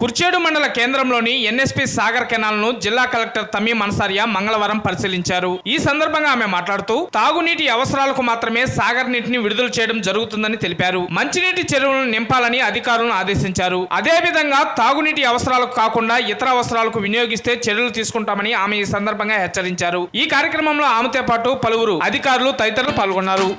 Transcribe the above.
కుర్చేడు మండల కేంద్రంలోని ఎన్ఎస్పి సాగర్ కెనాల్ను జిల్లా కలెక్టర్ తమ్మి మనసారియా మంగళవారం పరిశీలించారు. ఈ సందర్భంగా ఆమె మాట్లాడుతూ తాగునీటి అవసరాలకు మాత్రమే సాగర్ నీటిని విడుదల చేయడం జరుగుతుందని తెలిపారు. మంచినీటి చెరువులను నింపాలని అధికారులను ఆదేశించారు. అదేవిధంగా తాగునీటి అవసరాలకు కాకుండా ఇతర అవసరాలకు వినియోగిస్తే చర్యలు తీసుకుంటామని ఆమె ఈ సందర్భంగా హెచ్చరించారు. ఈ కార్యక్రమంలో ఆమెతో పాటు పలువురు అధికారులు తదితరులు పాల్గొన్నారు.